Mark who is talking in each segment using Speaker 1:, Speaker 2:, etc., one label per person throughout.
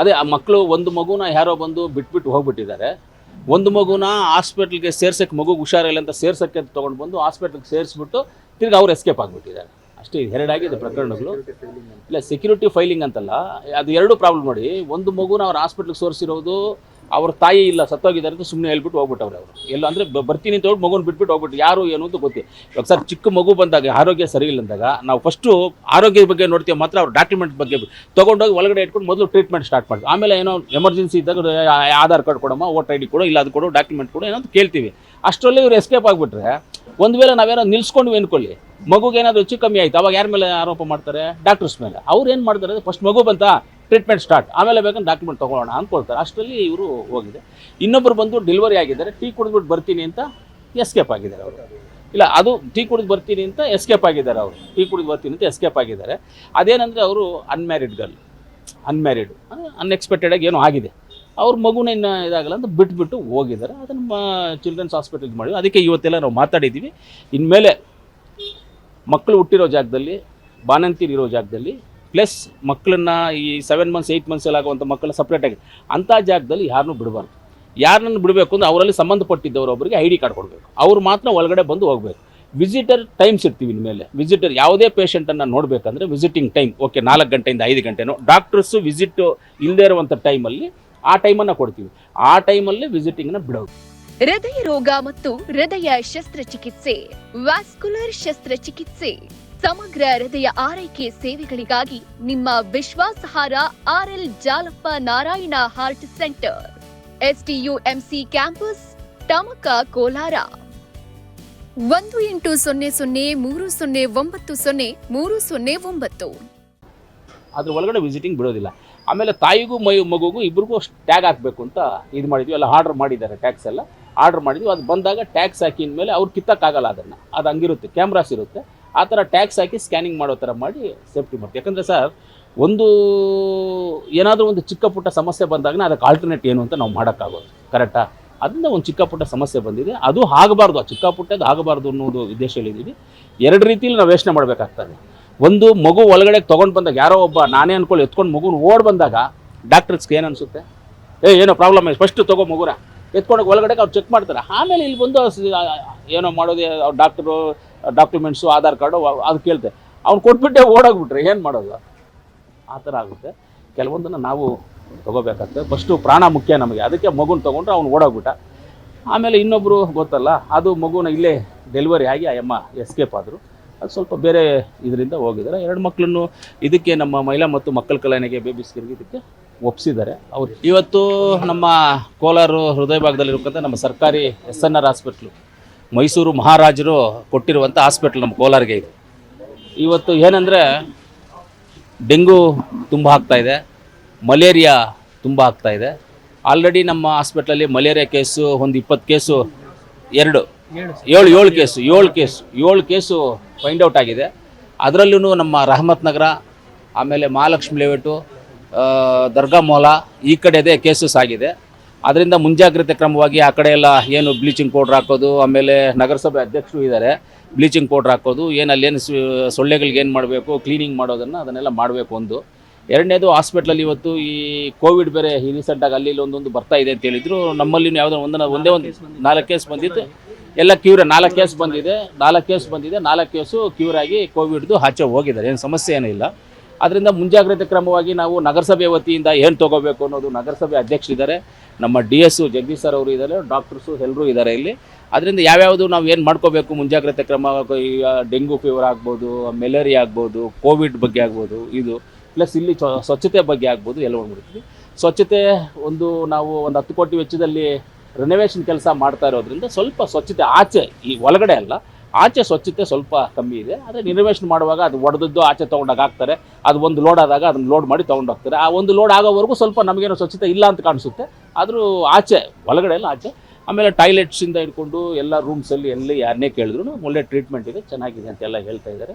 Speaker 1: ಅದೇ, ಆ ಮಕ್ಕಳು ಒಂದು ಮಗುನ ಯಾರೋ ಬಂದು ಬಿಟ್ಬಿಟ್ಟು ಹೋಗ್ಬಿಟ್ಟಿದ್ದಾರೆ. ಒಂದು ಮಗುನ ಹಾಸ್ಪಿಟ್ಲ್ಗೆ ಸೇರ್ಸಕ್ಕೆ ಮಗು ಹುಷಾರಿಲ್ಲ ಅಂತ ಸೇರ್ಸಕ್ಕೆ ಅಂತ ತೊಗೊಂಡು ಬಂದು ಹಾಸ್ಪಿಟ್ಲ್ಗೆ ಸೇರಿಸ್ಬಿಟ್ಟು ತಿರ್ಗಿ ಅವ್ರು ಎಸ್ಕೇಪ್ ಆಗಿಬಿಟ್ಟಿದ್ದಾರೆ. ಅಷ್ಟೇ ಎರಡಾಗಿದೆ ಪ್ರಕರಣಗಳು. ಇಲ್ಲ ಸೆಕ್ಯೂರಿಟಿ ಫೈಲಿಂಗ್ ಅಂತಲ್ಲ, ಅದು ಎರಡು ಪ್ರಾಬ್ಲಮ್ ನೋಡಿ. ಒಂದು ಮಗುನ ಅವ್ರು ಹಾಸ್ಪಿಟ್ಲಿಗೆ ಸೋರಿಸಿರೋದು ಅವ್ರ ತಾಯಿ ಇಲ್ಲ, ಸತ್ತೋಗಿದ್ದಾರೆ ಅಂತ ಸುಮ್ಮನೆ ಹೇಳ್ಬಿಟ್ಟು ಹೋಗ್ಬಿಟ್ಟವ್ರೆ ಅವರು. ಎಲ್ಲ ಅಂದರೆ ಬರ್ತೀನಿ ಅಂತ ಹೇಳಿ ಮಗುನ ಬಿಟ್ಬಿಟ್ಟು ಹೋಗ್ಬಿಟ್ಟು ಯಾರು ಏನು ಅಂತ ಗೊತ್ತಿ ಇವಾಗ ಸರ್, ಚಿಕ್ಕ ಮಗು ಬಂದಾಗ ಆರೋಗ್ಯ ಸರಿ ಇಲ್ಲ ಅಂದಾಗ ನಾವು ಫಸ್ಟು ಆರೋಗ್ಯದ ಬಗ್ಗೆ ನೋಡ್ತೀವಿ ಮಾತ್ರ, ಅವ್ರ ಡಾಕ್ಯುಮೆಂಟ್ ಬಗ್ಗೆ ತೊಗೊಂಡೋಗಿ ಒಳಗಡೆ ಇಟ್ಕೊಂಡು ಮೊದಲು ಟ್ರೀಟ್ಮೆಂಟ್ ಸ್ಟಾರ್ಟ್ ಮಾಡಿ ಆಮೇಲೆ ಏನೋ ಎಮರ್ಜೆನ್ಸಿ ಇದ್ದಾಗ ಆಧಾರ್ ಕಾರ್ಡ್ ಕೊಡಮ್ಮ ವೋಟರ್ ಐ ಡಿ ಕೊಡು, ಇಲ್ಲ ಅದು ಕೊಡು ಡಾಕ್ಯುಮೆಂಟ್ ಕೊಡು, ಏನೋ ಅಂತ ಕೇಳ್ತೀವಿ. ಅಷ್ಟರಲ್ಲಿ ಇವ್ರು ಎಸ್ಕೇಪ್ ಆಗಿಬಿಟ್ರೆ ಒಂದು ವೇಳೆ ನಾವೇನೋ ನಿಲ್ಸ್ಕೊಂಡು ಅನ್ಕೊಳ್ಳಿ ಮಗುಗೆ ಏನಾದರೂ ಹೆಚ್ಚು ಕಮ್ಮಿ ಆಯ್ತು? ಅವಾಗ ಯಾರ ಮೇಲೆ ಆರೋಪ ಮಾಡ್ತಾರೆ? ಡಾಕ್ಟರ್ಸ್ ಮೇಲೆ. ಅವ್ರು ಏನು ಮಾಡ್ತಾರೆ? ಫಸ್ಟ್ ಮಗು ಬಂತ? ಟ್ರೀಟ್ಮೆಂಟ್ ಸ್ಟಾರ್ಟ್ ಆಮೇಲೆ ಬೇಕಂದ್ರೆ ಡಾಕ್ಯುಮೆಂಟ್ ತೊಗೊಳ್ಳೋಣ ಅಂದ್ಕೊಳ್ತಾರೆ ಅಷ್ಟರಲ್ಲಿ ಇವರು ಹೋಗಿದೆ. ಇನ್ನೊಬ್ಬರು ಬಂದು ಡೆಲಿವರಿ ಆಗಿದ್ದಾರೆ. ಟೀ ಕುಡಿದ್ಬಿಟ್ಟು ಬರ್ತೀನಿ ಅಂತ ಎಸ್ಕೇಪ್ ಆಗಿದ್ದಾರೆ ಅವರು. ಇಲ್ಲ, ಅದು ಟೀ ಕುಡಿದು ಬರ್ತೀನಿ ಅಂತ ಎಸ್ಕೇಪ್ ಆಗಿದ್ದಾರೆ ಅವರು. ಟೀ ಕುಡಿದು ಬರ್ತೀನಿ ಅಂತ ಎಸ್ಕೇಪ್ ಆಗಿದ್ದಾರೆ. ಅದೇನಂದರೆ ಅವರು ಅನ್ಮ್ಯಾರಿಡ್ ಗರ್ಲ್ ಅನ್ಮ್ಯಾರಿಡ್ ಅನ್ಎಕ್ಸ್ಪೆಕ್ಟೆಡಾಗಿ ಏನೋ ಆಗಿದೆ. ಅವ್ರ ಮಗುನ ಇನ್ನು ಇದಾಗಲ್ಲ ಅಂತ ಬಿಟ್ಬಿಟ್ಟು ಹೋಗಿದ್ದಾರೆ. ಅದನ್ನು ಚಿಲ್ಡ್ರನ್ಸ್ ಹಾಸ್ಪಿಟಲ್ಗೆ ಮಾಡಿದ್ವಿ ಅದಕ್ಕೆ ಇವತ್ತೆಲ್ಲ ನಾವು ಮಾತಾಡಿದ್ದೀವಿ. ಇನ್ಮೇಲೆ ಮಕ್ಕಳು ಹುಟ್ಟಿರೋ ಜಾಗದಲ್ಲಿ ಬಾನಂತಿರಿರೋ ಜಾಗದಲ್ಲಿ ಪ್ಲಸ್ ಮಕ್ಕಳನ್ನ ಈ ಸೆವೆನ್ ಮಂತ್ಸ್ ಏಯ್ಟ್ ಮಂತ್ಸಲ್ಲಿ ಆಗುವಂಥ ಮಕ್ಕಳನ್ನ ಸಪ್ರೇಟಾಗಿ ಅಂಥ ಜಾಗದಲ್ಲಿ ಯಾರನ್ನೂ ಬಿಡಬಾರ್ದು. ಯಾರನ್ನು ಬಿಡಬೇಕು ಅಂದ್ರೆ ಅವರಲ್ಲಿ ಸಂಬಂಧಪಟ್ಟಿದ್ದವರು ಒಬ್ಬರಿಗೆ ಐ ಡಿ ಕಾರ್ಡ್ ಕೊಡಬೇಕು. ಅವ್ರು ಮಾತ್ರ ಒಳಗಡೆ ಬಂದು ಹೋಗಬೇಕು. ವಿಸಿಟರ್ ಟೈಮ್ಸ್ ಇರ್ತೀವಿ ಇನ್ಮೇಲೆ ವಿಸಿಟರ್ ಯಾವುದೇ ಪೇಷಂಟನ್ನು ನೋಡಬೇಕಂದ್ರೆ ವಿಸಿಟಿಂಗ್ ಟೈಮ್ ಓಕೆ ನಾಲ್ಕು ಗಂಟೆಯಿಂದ ಐದು ಗಂಟೆನೋ ಡಾಕ್ಟರ್ಸು ವಿಸಿಟ್ ಇಲ್ಲದೇ ಇರುವಂಥ ಟೈಮಲ್ಲಿ ಆ ಟೈಮನ್ನು ಕೊಡ್ತೀವಿ. ಆ ಟೈಮಲ್ಲಿ ವಿಸಿಟಿಂಗ್ನ ಬಿಡೋದು.
Speaker 2: ಹೃದಯ ರೋಗ ಮತ್ತು ಹೃದಯ ಶಸ್ತ್ರಚಿಕಿತ್ಸೆ ವ್ಯಾಸ್ಕುಲರ್ ಶಸ್ತ್ರಚಿಕಿತ್ಸೆ. ಸಮಗ್ರ ಹೃದಯ ಆರೈಕೆ ಸೇವೆಗಳಿಗಾಗಿ ನಿಮ್ಮ ವಿಶ್ವಾಸಾರ್ಹ RL Jalappa Narayana heart centre. STUMC campus, Tamaka Kolar. ಒಂದು ಎಂಟು ಸೊನ್ನೆ ಸೊನ್ನೆ ಮೂರು ಸೊನ್ನೆ ಒಂಬತ್ತು ಸೊನ್ನೆ ಮೂರು ಸೊನ್ನೆ ಒಂಬತ್ತು.
Speaker 1: ಅದ್ರ ಒಳಗಡೆ ವಿಸಿಟಿಂಗ್ ಬಿಡೋದಿಲ್ಲ. ಆಮೇಲೆ ತಾಯಿಗೂ ಮೈ, ಮಗುಗೂ ಇಬ್ರಿಗೂ ಟ್ಯಾಗ್ ಹಾಕಬೇಕು ಅಂತ ಇದು ಮಾಡಿದ್ವಿ. ಎಲ್ಲ ಆರ್ಡರ್ ಮಾಡಿದ್ದಾರೆ ಟ್ಯಾಕ್ಸ್ ಎಲ್ಲ. ಆರ್ಡರ್ ಮಾಡಿದ್ವಿ. ಅದು ಬಂದಾಗ ಟ್ಯಾಕ್ಸ್ ಹಾಕಿದ ಮೇಲೆ ಅವ್ರು ಕಿತ್ತಕ್ಕಾಗಲ್ಲ ಅದನ್ನು. ಅದು ಹಂಗಿರುತ್ತೆ. ಕ್ಯಾಮ್ರಾಸ್ ಇರುತ್ತೆ. ಆ ಥರ ಟ್ಯಾಕ್ಸ್ ಹಾಕಿ ಸ್ಕ್ಯಾನಿಂಗ್ ಮಾಡೋ ಥರ ಮಾಡಿ ಸೇಫ್ಟಿ ಮಾಡ್ತೀವಿ. ಯಾಕಂದರೆ ಸರ್ ಒಂದು ಏನಾದರೂ ಒಂದು ಚಿಕ್ಕ ಪುಟ್ಟ ಸಮಸ್ಯೆ ಬಂದಾಗ ಅದಕ್ಕೆ ಆಲ್ಟರ್ನೇಟ್ ಏನು ಅಂತ ನಾವು ಮಾಡೋಕ್ಕಾಗೋದು. ಕರೆಕ್ಟಾ ಅದರಿಂದ ಒಂದು ಚಿಕ್ಕ ಪುಟ್ಟ ಸಮಸ್ಯೆ ಬಂದಿದೆ. ಅದು ಆಗಬಾರ್ದು. ಆ ಚಿಕ್ಕ ಪುಟ್ಟದ್ದು ಆಗಬಾರ್ದು ಅನ್ನೋದು ಉದ್ದೇಶದಲ್ಲಿದ್ದೀವಿ ಎರಡು ರೀತಿಯಲ್ಲಿ ನಾವು ಯೋಚನೆ ಮಾಡಬೇಕಾಗ್ತದೆ. ಒಂದು ಮಗು ಒಳಗಡೆ ತೊಗೊಂಡು ಬಂದಾಗ, ಯಾರೋ ಒಬ್ಬ ನಾನೇ ಅನ್ಕೊಳ್ಳಿ ಎತ್ಕೊಂಡು ಮಗುನ ಓಡ್ ಬಂದಾಗ ಡಾಕ್ಟರ್ಸ್ಗೆ ಏನು ಅನಿಸುತ್ತೆ? ಏ, ಏನೋ ಪ್ರಾಬ್ಲಮ್ ಇದೆ ಫಸ್ಟ್ ತಗೋ ಮಗುನ. ಎತ್ಕೊಂಡು ಒಳಗಡೆಗೆ ಅವ್ರು ಚೆಕ್ ಮಾಡ್ತಾರೆ. ಆಮೇಲೆ ಇಲ್ಲಿ ಬಂದು ಏನೋ ಮಾಡೋದು ಡಾಕ್ಟ್ರು ಡಾಕ್ಯುಮೆಂಟ್ಸು ಆಧಾರ್ ಕಾರ್ಡು ಅದು ಕೇಳ್ತೆ. ಅವ್ನು ಕೊಟ್ಬಿಟ್ಟೆ ಓಡೋಗ್ಬಿಟ್ರೆ, ಏನು ಮಾಡೋದು? ಆ ಥರ ಆಗುತ್ತೆ. ಕೆಲವೊಂದನ್ನು ನಾವು ತೊಗೋಬೇಕಾಗ್ತದೆ. ಫಸ್ಟು ಪ್ರಾಣ ಮುಖ್ಯ ನಮಗೆ. ಅದಕ್ಕೆ ಮಗುನ ತೊಗೊಂಡ್ರೆ ಅವ್ನು ಓಡೋಗ್ಬಿಟ್ಟ. ಆಮೇಲೆ ಇನ್ನೊಬ್ಬರು ಗೊತ್ತಲ್ಲ, ಅದು ಮಗುನ ಇಲ್ಲೇ ಡೆಲಿವರಿ ಆಗಿ ಆ ಅಮ್ಮ ಎಸ್ಕೇಪ್ ಆದರು. ಅದು ಸ್ವಲ್ಪ ಬೇರೆ ಇದರಿಂದ ಹೋಗಿದ್ದಾರೆ. ಎರಡು ಮಕ್ಕಳನ್ನು ಇದಕ್ಕೆ ನಮ್ಮ ಮಹಿಳಾ ಮತ್ತು ಮಕ್ಕಳ ಕಲ್ಯಾಣಿಗೆ ಬೇಬಿಸ್ಗೆ ಇದಕ್ಕೆ ಒಪ್ಪಿಸಿದ್ದಾರೆ ಅವರು ಇವತ್ತು ನಮ್ಮ ಕೋಲಾರ ಹೃದಯ ಭಾಗದಲ್ಲಿರುವಂಥ ನಮ್ಮ ಸರ್ಕಾರಿ S N R hospital Mysuru ಮಹಾರಾಜರು ಕೊಟ್ಟಿರುವಂಥ ಹಾಸ್ಪಿಟ್ಲ್ ನಮ್ಮ ಕೋಲಾರಿಗೆ ಇದು. ಇವತ್ತು ಏನಂದರೆ ಡೆಂಗು ತುಂಬ ಆಗ್ತಾಯಿದೆ ಮಲೇರಿಯಾ ತುಂಬ ಆಗ್ತಾಯಿದೆ ಆಲ್ರೆಡಿ ನಮ್ಮ ಹಾಸ್ಪಿಟ್ಲಲ್ಲಿ ಮಲೇರಿಯಾ ಕೇಸು, ಒಂದು ಇಪ್ಪತ್ತು ಕೇಸು, ಎರಡು, ಏಳು ಏಳು ಕೇಸು ಏಳು ಕೇಸು ಏಳು ಕೇಸು ಫೈಂಡ್ ಔಟ್ ಆಗಿದೆ. ಅದರಲ್ಲೂ ನಮ್ಮ ರಹಮತ್ ನಗರ, ಆಮೇಲೆ ಮಹಾಲಕ್ಷ್ಮಿ ಲೇಔಟು ದರ್ಗಾ ಮೋಲ ಈ ಕಡೆದೇ ಕೇಸಸ್ ಆಗಿದೆ. ಅದರಿಂದ ಮುಂಜಾಗ್ರತೆ ಕ್ರಮವಾಗಿ ಆ ಕಡೆ ಎಲ್ಲ ಏನು ಬ್ಲೀಚಿಂಗ್ ಪೌಡ್ರ್ ಹಾಕೋದು, ಆಮೇಲೆ ನಗರಸಭೆ ಅಧ್ಯಕ್ಷರು ಇದ್ದಾರೆ ಬ್ಲೀಚಿಂಗ್ ಪೌಡ್ರ್ ಹಾಕೋದು, ಏನು ಅಲ್ಲೇನು ಸೊಳ್ಳೆಗಳಿಗೆ ಏನು ಮಾಡಬೇಕು ಕ್ಲೀನಿಂಗ್ ಮಾಡೋದನ್ನು ಅದನ್ನೆಲ್ಲ ಮಾಡಬೇಕು ಒಂದು. ಎರಡನೇದು ಹಾಸ್ಪಿಟ್ಲಲ್ಲಿ ಇವತ್ತು ಈ ಕೋವಿಡ್ ಬೇರೆ ಈ ರೀಸೆಂಟಾಗಿ ಅಲ್ಲಿ ಒಂದೊಂದು ಬರ್ತಾ ಇದೆ ಅಂತ ಹೇಳಿದ್ರು. ನಮ್ಮಲ್ಲಿ ಯಾವುದೋ ಒಂದನ್ನ ಒಂದೇ ಒಂದು ನಾಲ್ಕು ಕೇಸ್ ಬಂದಿತ್ತು. ಎಲ್ಲ ಕ್ಯೂರ್ ನಾಲ್ಕು ಕೇಸ್ ಬಂದಿದೆ, ನಾಲ್ಕು ಕೇಸ್ ಬಂದಿದೆ, ನಾಲ್ಕು ಕೇಸು ಕ್ಯೂರ್ ಆಗಿ ಕೋವಿಡ್ದು ಆಚೆ ಹೋಗಿದ್ದಾರೆ. ಏನು ಸಮಸ್ಯೆ ಏನೂ ಇಲ್ಲ. ಅದರಿಂದ ಮುಂಜಾಗ್ರತೆ ಕ್ರಮವಾಗಿ ನಾವು ನಗರಸಭೆ ವತಿಯಿಂದ ಏನು ತೊಗೋಬೇಕು ಅನ್ನೋದು ನಗರಸಭೆ ಅಧ್ಯಕ್ಷರಿದ್ದಾರೆ ನಮ್ಮ ಡಿ ಎಸ್ ಜಗದೀಶ್ ಸರ್ ಅವರು ಇದ್ದಾರೆ ಡಾಕ್ಟರ್ಸು ಎಲ್ಲರೂ ಇದ್ದಾರೆ ಇಲ್ಲಿ. ಅದರಿಂದ ಯಾವ್ಯಾವುದು ನಾವು ಏನು ಮಾಡ್ಕೋಬೇಕು ಮುಂಜಾಗ್ರತೆ ಕ್ರಮ ಈಗ ಡೆಂಗು ಫೀವರ್ ಆಗ್ಬೋದು ಮೆಲೇರಿಯಾ ಆಗ್ಬೋದು ಕೋವಿಡ್ ಬಗ್ಗೆ ಆಗ್ಬೋದು, ಇದು. ಪ್ಲಸ್ ಇಲ್ಲಿ ಸ್ವ- ಸ್ವಚ್ಛತೆ ಬಗ್ಗೆ ಆಗ್ಬೋದು, ಎಲ್ಲ ಮಾಡ್ಬಿಡ್ತೀವಿ ಸ್ವಚ್ಛತೆ ಒಂದು ನಾವು ಒಂದು ಹತ್ತು ಕೋಟಿ ವೆಚ್ಚದಲ್ಲಿ ರಿನೋವೇಷನ್ ಕೆಲಸ ಮಾಡ್ತಾ ಇರೋದ್ರಿಂದ ಸ್ವಲ್ಪ ಸ್ವಚ್ಛತೆ ಆಚೆ ಈ ಒಳಗಡೆ ಅಲ್ಲ ಆಚೆ ಸ್ವಚ್ಛತೆ ಸ್ವಲ್ಪ ಕಮ್ಮಿ ಇದೆ, ಆದರೆ ರಿನೋವೇಷನ್ ಮಾಡುವಾಗ ಅದು ಒಡೆದದ್ದು ಆಚೆ ತೊಗೊಂಡಾಗ ಹಾಕ್ತಾರೆ. ಅದು ಒಂದು ಲೋಡ್ ಆದಾಗ ಅದನ್ನು ಲೋಡ್ ಮಾಡಿ ತೊಗೊಂಡೋಗ್ತಾರೆ ಆ ಒಂದು ಲೋಡ್ ಆಗೋವರೆಗೂ ಸ್ವಲ್ಪ ನಮಗೇನೋ ಸ್ವಚ್ಛತೆ ಇಲ್ಲ ಅಂತ ಕಾಣಿಸುತ್ತೆ. ಆದರೂ ಆಚೆ, ಒಳಗಡೆ ಎಲ್ಲ ಆಚೆ. ಆಮೇಲೆ ಟಾಯ್ಲೆಟ್ಸಿಂದ ಹಿಡ್ಕೊಂಡು ಎಲ್ಲ ರೂಮ್ಸಲ್ಲಿ ಎಲ್ಲಿ ಯಾರನ್ನೇ ಕೇಳಿದ್ರು ಒಳ್ಳೆ ಟ್ರೀಟ್ಮೆಂಟ್ ಇದೆ, ಚೆನ್ನಾಗಿದೆ ಅಂತೆಲ್ಲ ಹೇಳ್ತಾ ಇದ್ದಾರೆ.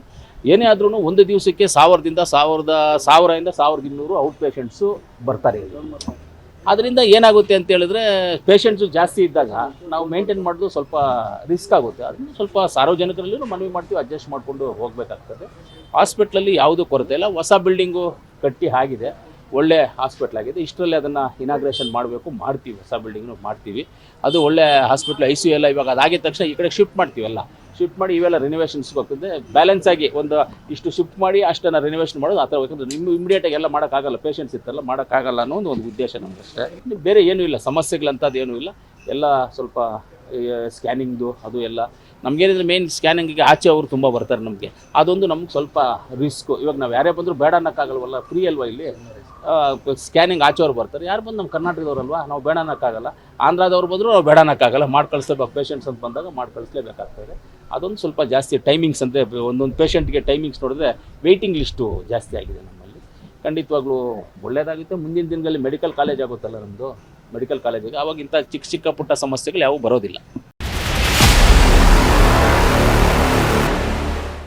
Speaker 1: ಏನೇ ಆದ್ರೂ ಒಂದು ದಿವಸಕ್ಕೆ ಸಾವಿರದಿಂದ ಸಾವಿರದ ಸಾವಿರದಿಂದ ಸಾವಿರದ ಇನ್ನೂರು ಔಟ್ ಪೇಷಂಟ್ಸು ಬರ್ತಾರೆ. ಅದರಿಂದ ಏನಾಗುತ್ತೆ ಅಂತ ಹೇಳಿದ್ರೆ ಪೇಷಂಟ್ಸು ಜಾಸ್ತಿ ಇದ್ದಾಗ ನಾವು ಮೇಂಟೈನ್ ಮಾಡೋದು ಸ್ವಲ್ಪ ರಿಸ್ಕ್ ಆಗುತ್ತೆ. ಅದನ್ನು ಸ್ವಲ್ಪ ಸಾರ್ವಜನಿಕರಲ್ಲೂ ಮನವಿ ಮಾಡ್ತೀವಿ ಅಡ್ಜಸ್ಟ್ ಮಾಡಿಕೊಂಡು ಹೋಗಬೇಕಾಗ್ತದೆ. ಹಾಸ್ಪಿಟ್ಲಲ್ಲಿ ಯಾವುದೂ ಕೊರತೆ ಇಲ್ಲ. ಹೊಸ ಬಿಲ್ಡಿಂಗು ಕಟ್ಟಿ ಆಗಿದೆ. ಒಳ್ಳೆ ಹಾಸ್ಪಿಟ್ಲ್ ಆಗಿದೆ. ಇಷ್ಟರಲ್ಲಿ ಅದನ್ನು ಇನಾಗ್ರೇಷನ್ ಮಾಡಬೇಕು, ಮಾಡ್ತೀವಿ. ಹೊಸ ಬಿಲ್ಡಿಂಗ್ನು ಮಾಡ್ತೀವಿ. ಅದು ಒಳ್ಳೆ ಹಾಸ್ಪಿಟ್ಲ್ ಐ ಸಿ ಯು ಎಲ್ಲ ಇವಾಗ ಅದಾಗಿದ ತಕ್ಷಣ ಈ ಕಡೆ ಶಿಫ್ಟ್ ಮಾಡ್ತೀವಲ್ಲ. ಶಿಫ್ಟ್ ಮಾಡಿ ಇವೆಲ್ಲ ರಿನೋವೇಷನ್ಸ್ಗೆ ಹೋಗ್ತದೆ. ಬ್ಯಾಲೆನ್ಸ್ ಆಗಿ ಒಂದು ಇಷ್ಟು ಶಿಫ್ಟ್ ಮಾಡಿ ಅಷ್ಟನ್ನು ರಿನೋವೇಷನ್ ಮಾಡೋದು ಆ ಥರ ಯಾಕಂದ್ರೆ ನಿಮ್ಮ ಇಮಿಡಿಯೇಟಾಗಿ ಎಲ್ಲ ಮಾಡೋಕ್ಕಾಗಲ್ಲ. ಪೇಷಂಟ್ಸ್ ಇತ್ತಲ್ಲ, ಮಾಡೋಕ್ಕಾಗಲ್ಲ ಅನ್ನೋ ಒಂದು ಉದ್ದೇಶ ನಮ್ಗಷ್ಟೇ ಇಲ್ಲಿ ಬೇರೆ ಏನೂ ಇಲ್ಲ. ಸಮಸ್ಯೆಗಳಂಥದ್ದು ಏನೂ ಇಲ್ಲ. ಎಲ್ಲ ಸ್ವಲ್ಪ ಸ್ಕ್ಯಾನಿಂಗ್ದು ಅದು ಎಲ್ಲ. ನಮಗೇನಿದ್ರೆ ಮೇನ್ ಸ್ಕ್ಯಾನಿಂಗಿಗೆ ಆಚೆ ಅವರು ತುಂಬ ಬರ್ತಾರೆ ನಮಗೆ. ಅದೊಂದು ನಮ್ಗೆ ಸ್ವಲ್ಪ ರಿಸ್ಕು ಇವಾಗ ನಾವು ಯಾರೇ ಬಂದರೂ ಬೇಡ ಅನ್ನೋಕ್ಕಾಗಲ್ವಲ್ಲ? ಫ್ರೀ ಅಲ್ವಾ ಇಲ್ಲಿ? ಸ್ಕ್ಯಾನಿಂಗ್ ಆಚೆವ್ರು ಬರ್ತಾರೆ. ಯಾರು ಬಂದು ನಮ್ಮ ಕರ್ನಾಟಕದವ್ರಲ್ವಾ? ನಾವು ಬೇಡ ಅನ್ನೋಕ್ಕಾಗಲ್ಲ. ಆಂಧ್ರದವ್ರು ಬಂದರೂ ನಾವು ಬೇಡ ಅನ್ನೋಕ್ಕಾಗಲ್ಲ. ಮಾಡಿ ಕಳಿಸ್ಲೇಬೇಕು ಪೇಷಂಟ್ಸ್ ಅಂತ ಬಂದಾಗ ಮಾಡಿ ಕಳಿಸ್ಲೇಬೇಕಾಗ್ತದೆ ಅದೊಂದು ಸ್ವಲ್ಪ ಜಾಸ್ತಿ ಟೈಮಿಂಗ್ಸ್ ಅಂದರೆ ಒಂದೊಂದು ಪೇಷಂಟ್ಗೆ ಟೈಮಿಂಗ್ಸ್ ನೋಡಿದ್ರೆ ವೆಯ್ಟಿಂಗ್ ಲಿಸ್ಟು ಜಾಸ್ತಿ ಆಗಿದೆ ನಮ್ಮಲ್ಲಿ. ಖಂಡಿತವಾಗ್ಲೂ ಒಳ್ಳೆಯದಾಗುತ್ತೆ ಮುಂದಿನ ದಿನಗಳಲ್ಲಿ ಮೆಡಿಕಲ್ ಕಾಲೇಜ್ ಆಗುತ್ತಲ್ಲ ನಮ್ಮದು ಮೆಡಿಕಲ್ ಕಾಲೇಜಿಗೆ ಆವಾಗ ಇಂಥ ಚಿಕ್ಕ ಚಿಕ್ಕ ಪುಟ್ಟ ಸಮಸ್ಯೆಗಳು ಯಾವೂ ಬರೋದಿಲ್ಲ.